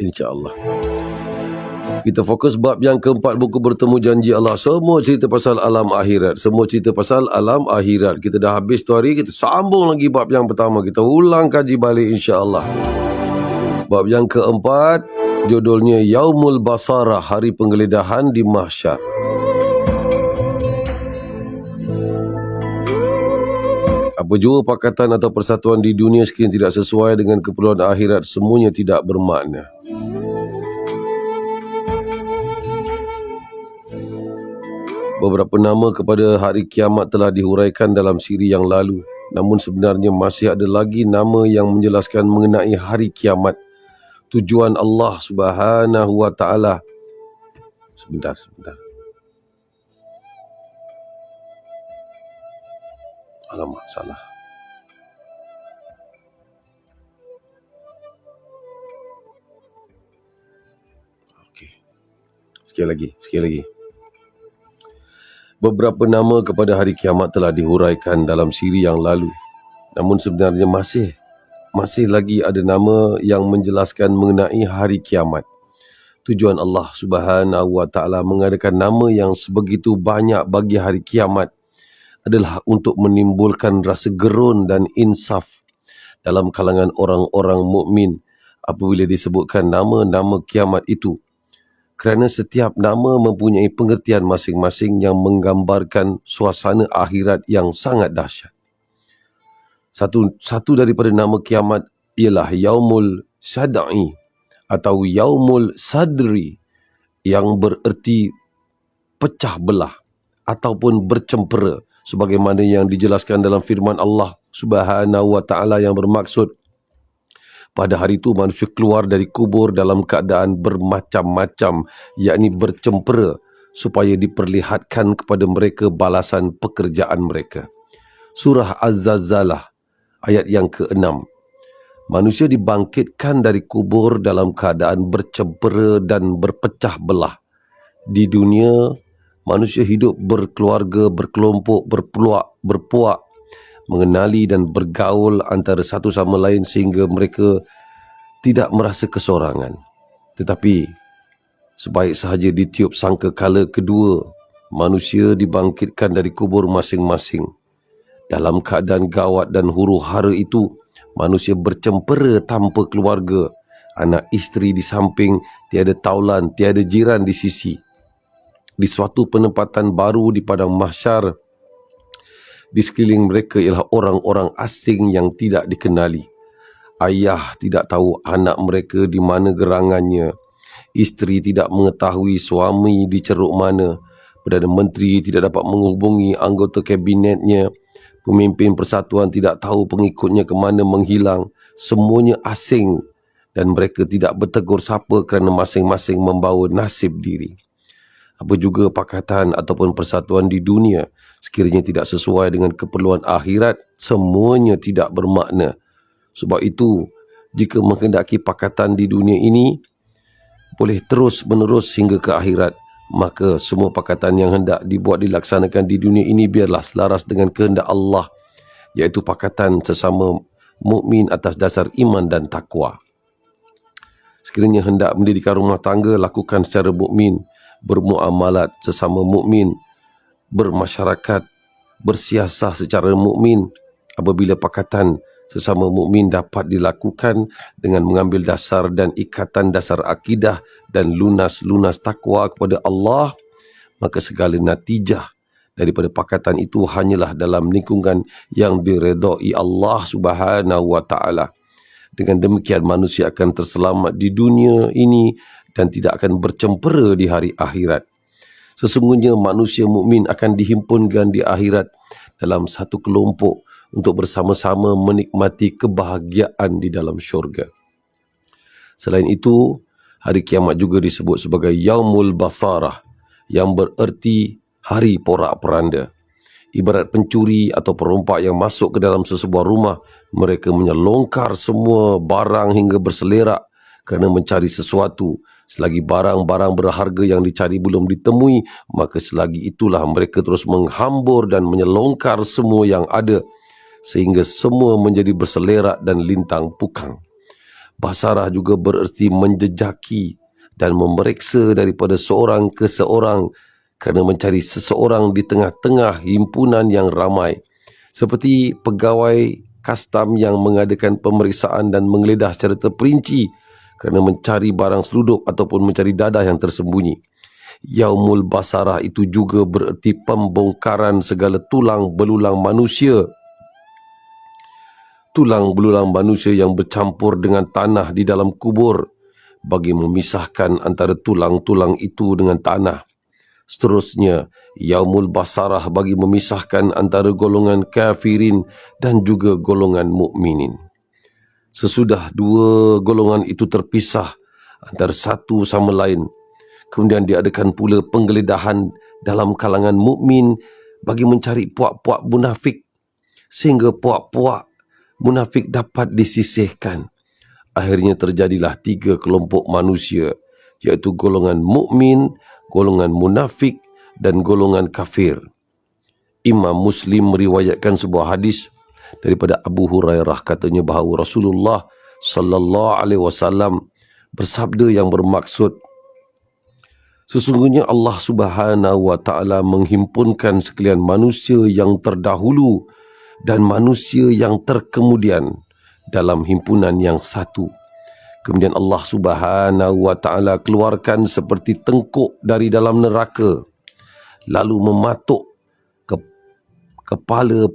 insya-Allah. Kita fokus bab yang keempat buku bertemu janji Allah. Semua cerita pasal alam akhirat. Semua cerita pasal alam akhirat. Kita dah habis tu hari, kita sambung lagi bab yang pertama. Kita ulang kaji balik insya-Allah. Bab yang keempat, judulnya Yaumul Basara, Hari Penggeledahan di Mahsyar. Apa jua pakatan atau persatuan di dunia sekiranya tidak sesuai dengan keperluan akhirat, semuanya tidak bermakna. Beberapa nama kepada hari kiamat telah dihuraikan dalam siri yang lalu. Namun sebenarnya masih ada lagi nama yang menjelaskan mengenai hari kiamat. Tujuan Allah Subhanahu wa taala. Sebentar, sebentar. Alamak, salah. Okey. Sekali lagi, sekali lagi. Beberapa nama kepada hari kiamat telah dihuraikan dalam siri yang lalu. Namun sebenarnya masih masih lagi ada nama yang menjelaskan mengenai hari kiamat. Tujuan Allah Subhanahu wa taala mengadakan nama yang sebegitu banyak bagi hari kiamat adalah untuk menimbulkan rasa gerun dan insaf dalam kalangan orang-orang mukmin apabila disebutkan nama-nama kiamat itu kerana setiap nama mempunyai pengertian masing-masing yang menggambarkan suasana akhirat yang sangat dahsyat. Satu satu daripada nama kiamat ialah Yaumul Sad'i atau Yaumul Sadri yang bererti pecah belah ataupun bercempera sebagaimana yang dijelaskan dalam firman Allah Subhanahu wa taala yang bermaksud pada hari itu manusia keluar dari kubur dalam keadaan bermacam-macam yakni bercempera supaya diperlihatkan kepada mereka balasan pekerjaan mereka. Surah Az-Zalzalah ayat yang ke-6. Manusia dibangkitkan dari kubur dalam keadaan bercempera dan berpecah belah. Di dunia manusia hidup berkeluarga, berkelompok, berpeluak, berpuak, mengenali dan bergaul antara satu sama lain sehingga mereka tidak merasa kesorangan. Tetapi, sebaik sahaja ditiup sangka kala kedua, manusia dibangkitkan dari kubur masing-masing. Dalam keadaan gawat dan huru hara itu, manusia bercempera tanpa keluarga, anak isteri di samping, tiada taulan, tiada jiran di sisi di suatu penempatan baru di padang mahsyar. Di sekeliling mereka ialah orang-orang asing yang tidak dikenali. Ayah tidak tahu anak mereka di mana gerangannya. Isteri tidak mengetahui suami di ceruk mana. Perdana Menteri tidak dapat menghubungi anggota kabinetnya. Pemimpin persatuan tidak tahu pengikutnya ke mana menghilang. Semuanya asing. Dan mereka tidak bertegur sapa kerana masing-masing membawa nasib diri apa juga pakatan ataupun persatuan di dunia sekiranya tidak sesuai dengan keperluan akhirat semuanya tidak bermakna. Sebab itu jika menghendaki pakatan di dunia ini boleh terus menerus hingga ke akhirat maka semua pakatan yang hendak dibuat dilaksanakan di dunia ini biarlah selaras dengan kehendak Allah iaitu pakatan sesama mukmin atas dasar iman dan takwa. Sekiranya hendak mendirikan rumah tangga lakukan secara mukmin bermuamalat sesama mukmin, bermasyarakat, bersiasah secara mukmin apabila pakatan sesama mukmin dapat dilakukan dengan mengambil dasar dan ikatan dasar akidah dan lunas-lunas takwa kepada Allah maka segala natijah daripada pakatan itu hanyalah dalam lingkungan yang diredai Allah Subhanahu wa taala. Dengan demikian manusia akan terselamat di dunia ini dan tidak akan bercempera di hari akhirat. Sesungguhnya manusia mukmin akan dihimpunkan di akhirat dalam satu kelompok untuk bersama-sama menikmati kebahagiaan di dalam syurga. Selain itu, hari kiamat juga disebut sebagai Yaumul Basarah yang bererti hari porak-peranda. Ibarat pencuri atau perompak yang masuk ke dalam sesebuah rumah, mereka menyelongkar semua barang hingga berselerak kerana mencari sesuatu Selagi barang-barang berharga yang dicari belum ditemui, maka selagi itulah mereka terus menghambur dan menyelongkar semua yang ada sehingga semua menjadi berselerak dan lintang pukang. Basarah juga bererti menjejaki dan memeriksa daripada seorang ke seorang kerana mencari seseorang di tengah-tengah himpunan yang ramai seperti pegawai kastam yang mengadakan pemeriksaan dan menggeledah secara terperinci kerana mencari barang seludup ataupun mencari dadah yang tersembunyi. Yaumul Basarah itu juga bererti pembongkaran segala tulang belulang manusia. Tulang belulang manusia yang bercampur dengan tanah di dalam kubur bagi memisahkan antara tulang-tulang itu dengan tanah. Seterusnya, Yaumul Basarah bagi memisahkan antara golongan kafirin dan juga golongan mukminin. Sesudah dua golongan itu terpisah antara satu sama lain, kemudian diadakan pula penggeledahan dalam kalangan mukmin bagi mencari puak-puak munafik sehingga puak-puak munafik dapat disisihkan. Akhirnya terjadilah tiga kelompok manusia iaitu golongan mukmin, golongan munafik dan golongan kafir. Imam Muslim meriwayatkan sebuah hadis daripada Abu Hurairah katanya bahawa Rasulullah sallallahu alaihi wasallam bersabda yang bermaksud Sesungguhnya Allah Subhanahu wa taala menghimpunkan sekalian manusia yang terdahulu dan manusia yang terkemudian dalam himpunan yang satu. Kemudian Allah Subhanahu wa taala keluarkan seperti tengkuk dari dalam neraka lalu mematuk ke kepala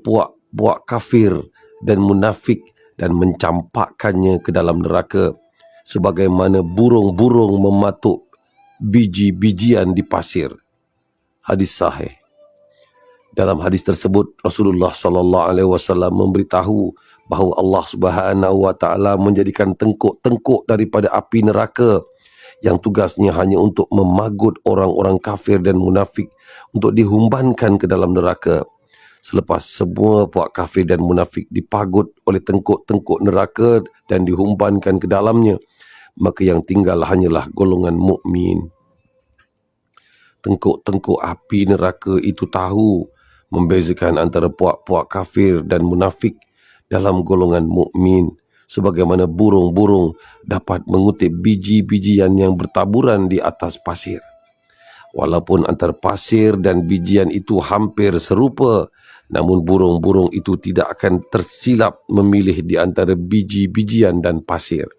puak-puak kafir dan munafik dan mencampakkannya ke dalam neraka sebagaimana burung-burung mematuk biji-bijian di pasir. Hadis sahih. Dalam hadis tersebut Rasulullah sallallahu alaihi wasallam memberitahu bahawa Allah Subhanahu wa taala menjadikan tengkuk-tengkuk daripada api neraka yang tugasnya hanya untuk memagut orang-orang kafir dan munafik untuk dihumbankan ke dalam neraka. Selepas semua puak kafir dan munafik dipagut oleh tengkuk-tengkuk neraka dan dihumbankan ke dalamnya, maka yang tinggal hanyalah golongan mukmin. Tengkuk-tengkuk api neraka itu tahu membezakan antara puak-puak kafir dan munafik dalam golongan mukmin sebagaimana burung-burung dapat mengutip biji-bijian yang bertaburan di atas pasir. Walaupun antara pasir dan bijian itu hampir serupa, namun burung-burung itu tidak akan tersilap memilih di antara biji-bijian dan pasir.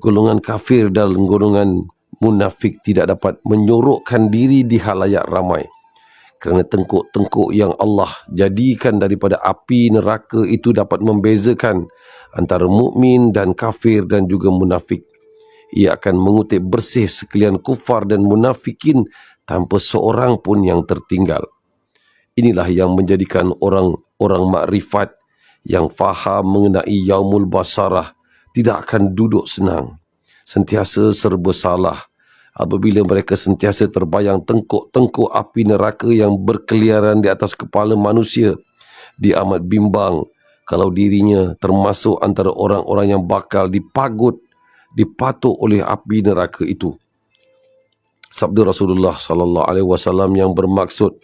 Golongan kafir dan golongan munafik tidak dapat menyorokkan diri di halayak ramai kerana tengkuk-tengkuk yang Allah jadikan daripada api neraka itu dapat membezakan antara mukmin dan kafir dan juga munafik. Ia akan mengutip bersih sekalian kufar dan munafikin tanpa seorang pun yang tertinggal. Inilah yang menjadikan orang-orang makrifat yang faham mengenai yaumul basarah tidak akan duduk senang. Sentiasa serba salah apabila mereka sentiasa terbayang tengkuk-tengkuk api neraka yang berkeliaran di atas kepala manusia. Dia amat bimbang kalau dirinya termasuk antara orang-orang yang bakal dipagut, dipatuk oleh api neraka itu. Sabda Rasulullah sallallahu alaihi wasallam yang bermaksud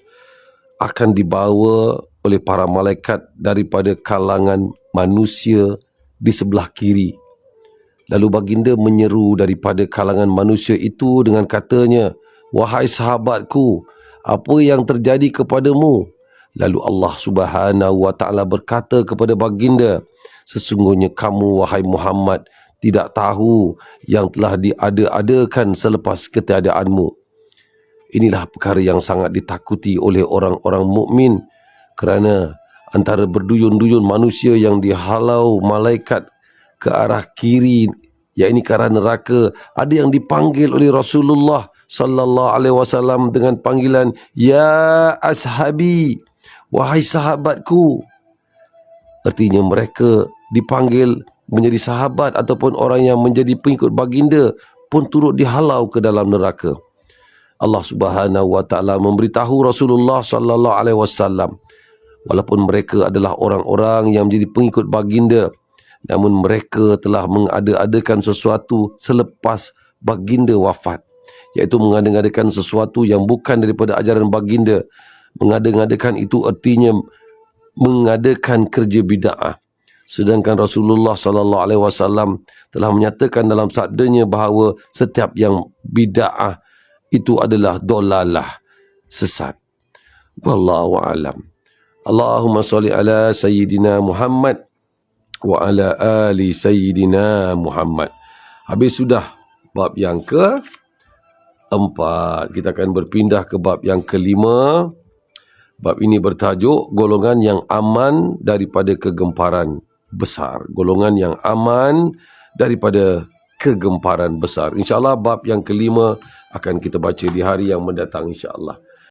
akan dibawa oleh para malaikat daripada kalangan manusia di sebelah kiri Lalu baginda menyeru daripada kalangan manusia itu dengan katanya, Wahai sahabatku, apa yang terjadi kepadamu? Lalu Allah subhanahu wa ta'ala berkata kepada baginda, Sesungguhnya kamu, wahai Muhammad, tidak tahu yang telah diada-adakan selepas ketiadaanmu. Inilah perkara yang sangat ditakuti oleh orang-orang mukmin kerana antara berduyun-duyun manusia yang dihalau malaikat ke arah kiri yakni ke arah neraka ada yang dipanggil oleh Rasulullah sallallahu alaihi wasallam dengan panggilan ya ashabi wahai sahabatku. Artinya mereka dipanggil menjadi sahabat ataupun orang yang menjadi pengikut baginda pun turut dihalau ke dalam neraka Allah Subhanahu wa taala memberitahu Rasulullah sallallahu alaihi wasallam. Walaupun mereka adalah orang-orang yang menjadi pengikut baginda namun mereka telah mengada-adakan sesuatu selepas baginda wafat iaitu mengada-adakan sesuatu yang bukan daripada ajaran baginda. Mengada-adakan itu artinya mengadakan kerja bid'ah. Sedangkan Rasulullah sallallahu alaihi wasallam telah menyatakan dalam sabdanya bahawa setiap yang bid'ah itu adalah dolalah sesat. Wallahu alam. Allahumma salli ala sayyidina Muhammad wa ala ali sayyidina Muhammad. Habis sudah bab yang ke empat. Kita akan berpindah ke bab yang kelima. Bab ini bertajuk golongan yang aman daripada kegemparan besar. Golongan yang aman daripada kegemparan besar. InsyaAllah bab yang kelima akan kita baca di hari yang mendatang insyaAllah.